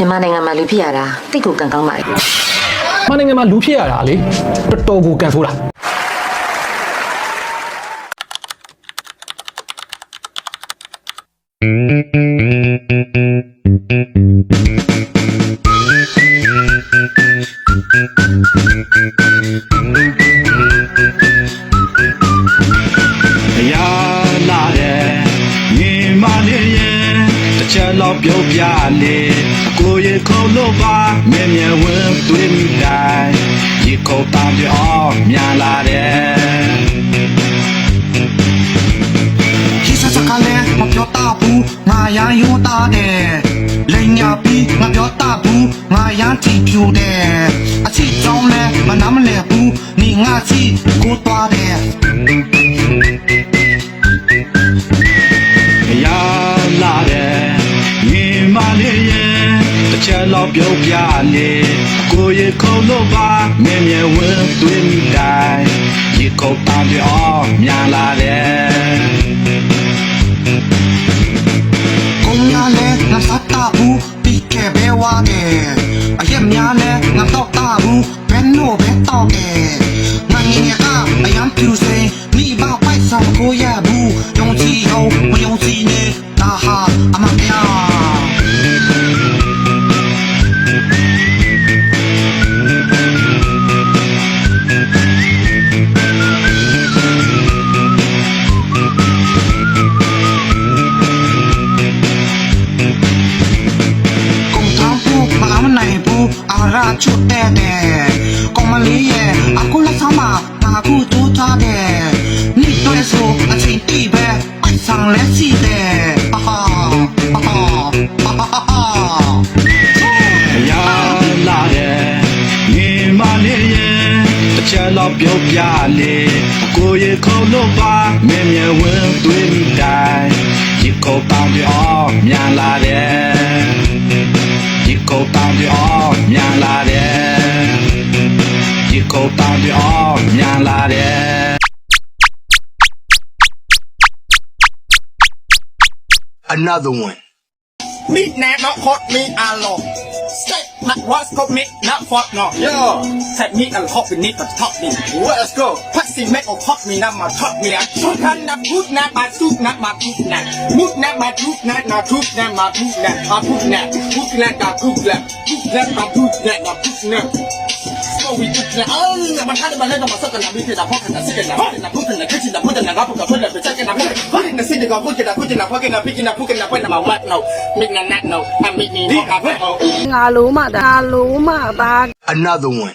မြန်မာနိုင်ငံမှာလူဖြစ်ရတာတိတ်ကိုကံကောင်းပါလေမနိုင်ငံမှာလူဖြစ်ရတာလေတော်တော်ကိုကန်ဆိုးတာ တစ်ချက်တော့ပြုတ်ပြလေအကိုရေခုံလို့ပါမြဲမြဲဝင်းသွေးမိတိုင်းရေခုံတောင်ပြောများလာတဲ့ခိစစကလည်းမပြောတာဘူးငါရန်ယွန်းတာတယ်လိန်ညာပြီးငါပြောတာဘူးငါရန်တီပြူတယ်အချစ်ကြောင်းလဲမနာမလဲဘူးနေငါချီကိုသွားတယ် တစ်ချက်တော့ပြုတ်ပြလေအကိုရေခုံလို့ပါမြဲမြဲဝင်းသွေးမိတိုင်းရေခုံတောင်ပြောများလာတဲ့ကု ချွတ်တဲ့တဲ့ကောင်မလေးရဲ့အခုလက်ဆောင်မှာငါအခုတိုးထားတဲ့နိတွေ့ဆိုအချိန်တိပဲအိုက်ဆောင်လက်စီတဲ့ဟာဟာဟာဟာဟာဟာရာလာတဲ့ညီမလေးရဲ့တစ်ချက်တော့ပြုတ်ပြလေအကိုရေခုံလို့ပါမြဲမြဲဝင်းသွေးမိတိုင်းရေခုံတောင်ပြောများလာတဲ့ရေ 当兵哦，娘拉的。Another one. Meet now, not hot me alone. Step back, what's called me, not fought no. Yo, set me and hot me, need to top me. Well, let's go. Pussy make or hot me, not my top me. I shoot not, not good, not my suit, not my boot, not. Moot, not my truth, not my truth, not my boot, not. My boot, not. Boot, not, not boot, not. Boot, not, my boot, not, not boot, not. we the I beat in a pocket, second, put in the in the the the pocket, bag. Another one.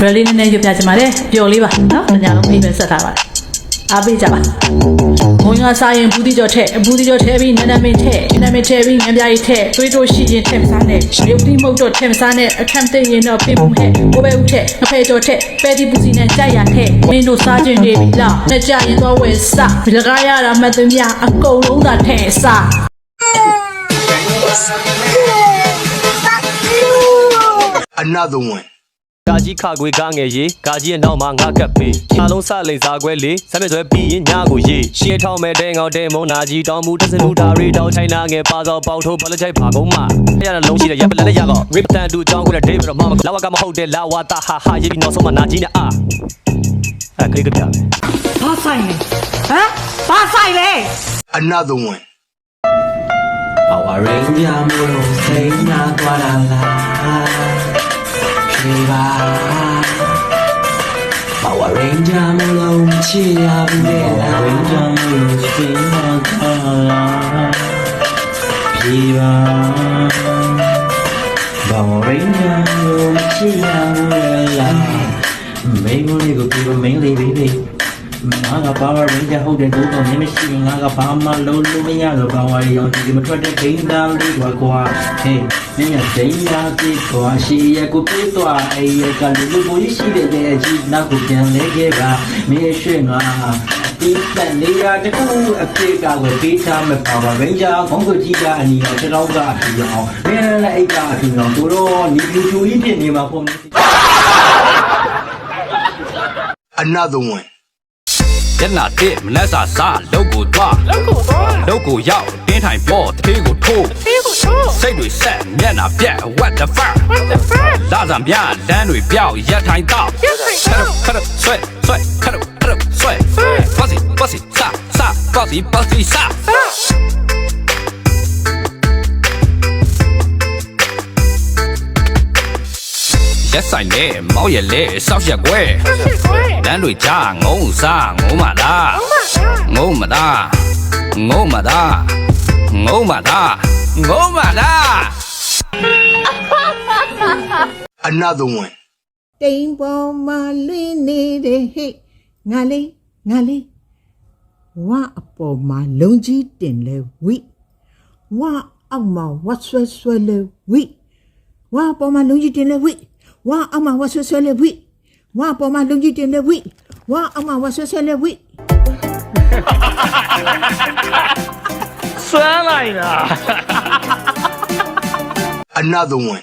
ဘယ်လေးနည်းနည်းရွပြချင်ပါတယ်ပျော်လေးပါနော်ညလုံးအိမ်ပဲဆက်ထားပါတယ်အားပေးကြပါငွေငါစားရင်ဘူးတိကျော်ထက်ဘူးတိကျော်ထဲပြီးနန်းနမင်းထက်နန်းမင်းထဲပြီးငန်းပြားကြီးထက်သွေးတို့ရှိရင်ထက်မစားနဲ့ရုပ်တိမုတ်တော့ထက်မစားနဲ့အခန့်သိရင်တော့ပြင်မှုဟဲ့ကိုပဲဦးထက်ငဖဲကျော်ထက်ပဲဒီပူစီနဲ့ကြိုက်ရထက်မင်းတို့စားခြင်းနေပြီလားနဲ့ကြရင်တော့ဝယ်စားလကားရတာမှတ်သမျှအကုန်လုံးသာထည့်စား another one ကာကြီးခခွေကားငယ်ရေးကာကြီးရဲ့နောက်မှာငါကပ်ပေးအားလုံးစလိန်စားခွဲလေးစမ်းမြဆွဲပြီးရင်ညကိုရေးရှင်းထောင်းမဲ့တဲ့ငေါတဲ့မုံနာကြီးတောင်းမှုတစလူဓာရီတောင်းချိုင်းနာငယ်ပါစောပေါထိုးဘလချိုက်ပါကုန်မရတဲ့လုံးရှိတဲ့ရပ်ပလက်နဲ့ရတော့ rip တန်တူကြောင်းခွဲတဲ့ David မမလာဝကမဟုတ်တဲ့လာဝတာဟာဟာရေးပြီးနောက်ဆုံးမှနာကြီးနဲ့အာအဲ့ကလေးကပြမယ်ဘာဆိုင်လဲဟမ်ဘာဆိုင်လဲ another one Power Ranger မလို့စိတ်နာသွား တာလားဖြေပါ Power Ranger မလို့ချစ်ရဘူးလေလား Ranger မလို့စိတ်နာသွားတာဖြေပါ Power Ranger မလို့ချစ်ရဘူးလေလားမိန်းမလေးကိုပြီးမ င်းလေးဘေးဘေးငါက Power Ranger ဟုတ်တယ်တို့တော့မင်းမရှိရင်ငါကဘာမှလုံးလို့မရတော့ဘာဝရီအောင်ဒီမထွက်တဲ့ဒိန်းသားလေးကွာကွာဟေးမင်းကဒိန်းသားကြီးကွာရှီရဲ့ကိုပြေးသွားအေးရဲ့ကလူလူကိုရှိတဲ့တဲ့ကြီးနောက်ကိုပြန်လဲခဲ့ပါမင်းရွှေငါဒီတန်နေရတကူအပြေကကိုပေးချမယ်ပါပါရင်းကြခေါင်းကိုကြီးကအနီအောင်ခြေထောက်ကအပြည့်အောင်မင်းလည်းအိတ်ကအပြည့်အောင်တို့တော့နီလူချူကြီးဖြစ်နေမှာပုံနေ Another one. ညနာတစ်မနက်စာစားလောက်ကိုသွားလောက်ကိုသွားလောက်ကိုရောက်တင်းထိုင်ပေါ်သေးကိုထိုးသေးကိုထိုးစိတ်တွေဆက်မျက်နာပြက် what the fuck what the fuck လာစံပြလမ်းတွေပြောက်ရက်ထိုင်တော့ရက်ထိုင်တော့ခရဆွဲဆွဲခရခရဆွဲပတ်စီပတ်စီစာစာပတ်စီ ဆိုင်လေမောက်ရလေစောက်ရက်ကွဲလမ်းတွေကြားငုံစားငုံမလားငုံမလားငုံမလားငုံမလားငုံမလား Another one. တိမ်ပေါ်မှာလင်းနေတဲ့ဟဲ့ငါလေးငါလေးဝအပေါ်မှာလုံကြီးတင်လဲဝိဝအောက်မှာဝတ်ဆွဲဆွဲလဲဝိဝအပေါ်မှာလုံကြီးတင်လဲဝိ ဝအောက်မှာဝတ်ဆွဲဆွဲလဲဝိဝအပေါ်မှာလုံကြီးတင်လဲဝိဝအောက်မှာဝတ်ဆွဲဆွဲလဲဝိ Another one.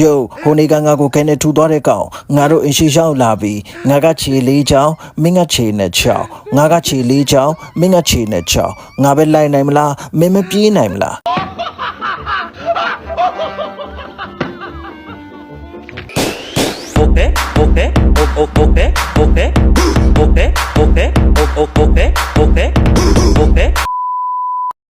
ယုတ်ဟိုနေကငါကိုခဲနဲ့ထူသွားတဲ့ကောင်ငါတို့အင်ရှိရောက်လာပြီးငါကခြေလေးချောင်းမင်းကခြေနဲ့ချောင်းငါကခြေလေးချောင်းမင်းကခြေနဲ့ချောင်းငါပဲလိုက်နိုင်မလားမင်းမပြေးနိုင်မလားဟုတ်ပဲဟုတ်ပဲဟုတ်ဟုတ်ပဲဟုတ်ပဲဟုတ်ပဲဟုတ်ပဲဟုတ်ဟုတ်ပဲဟုတ်ပဲဟုတ်ပဲ